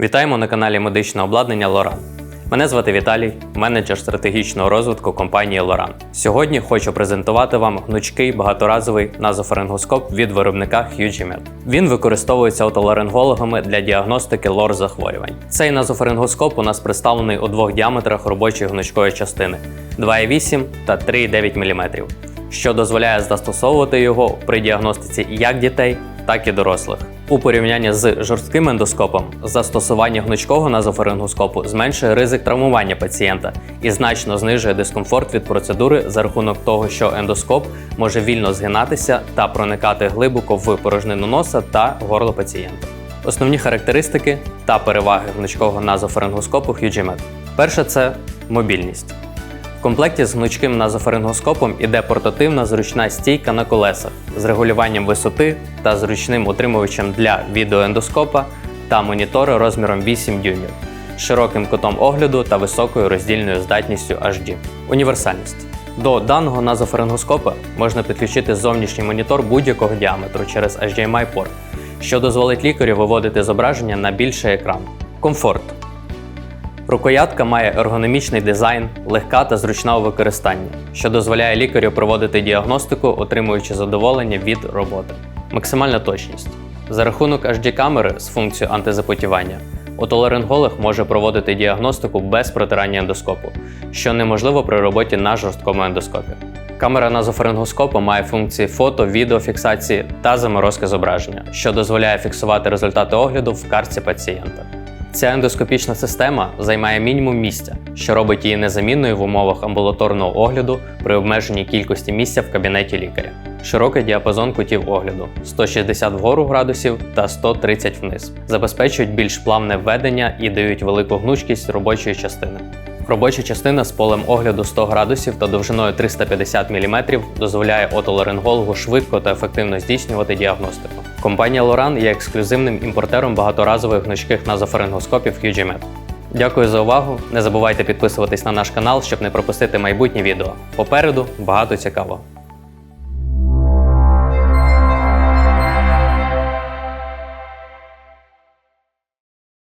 Вітаємо на каналі Медичне обладнання Лоран. Мене звати Віталій, менеджер стратегічного розвитку компанії Лоран. Сьогодні хочу презентувати вам гнучкий багаторазовий назофарингоскоп від виробника HugiMed. Він використовується отоларингологами для діагностики лор захворювань. Цей назофарингоскоп у нас представлений у двох діаметрах робочої гнучкої частини 2,8 та 3,9 мм, що дозволяє застосовувати його при діагностиці як дітей, так і дорослих. У порівнянні з жорстким ендоскопом, застосування гнучкого назофарингоскопу зменшує ризик травмування пацієнта і значно знижує дискомфорт від процедури за рахунок того, що ендоскоп може вільно згинатися та проникати глибоко в порожнину носа та горло пацієнта. Основні характеристики та переваги гнучкого назофарингоскопу HugiMed. Перше це мобільність. Комплекті з гнучким назофарингоскопом іде портативна зручна стійка на колесах з регулюванням висоти та зручним утримувачем для відеоендоскопа та монітори розміром 8 дюймів, широким кутом огляду та високою роздільною здатністю HD. Універсальність. До даного назофарингоскопа можна підключити зовнішній монітор будь-якого діаметру через HDMI порт, що дозволить лікарю виводити зображення на більший екран. Комфорт. Рукоятка має ергономічний дизайн, легка та зручна у використанні, що дозволяє лікарю проводити діагностику, отримуючи задоволення від роботи. Максимальна точність. За рахунок HD-камери з функцією антизапотівання, отоларинголог може проводити діагностику без протирання ендоскопу, що неможливо при роботі на жорсткому ендоскопі. Камера назофарингоскопа має функції фото, відеофіксації та заморозки зображення, що дозволяє фіксувати результати огляду в картці пацієнта. Ця ендоскопічна система займає мінімум місця, що робить її незамінною в умовах амбулаторного огляду при обмеженій кількості місця в кабінеті лікаря. Широкий діапазон кутів огляду 160 вгору градусів та 130 вниз, забезпечують більш плавне введення і дають велику гнучкість робочої частини. Робоча частина з полем огляду 100 градусів та довжиною 350 мм дозволяє отоларингологу швидко та ефективно здійснювати діагностику. Компанія Loran є ексклюзивним імпортером багаторазових гнучких назофарингоскопів QGMed. Дякую за увагу. Не забувайте підписуватись на наш канал, щоб не пропустити майбутні відео. Попереду багато цікавого.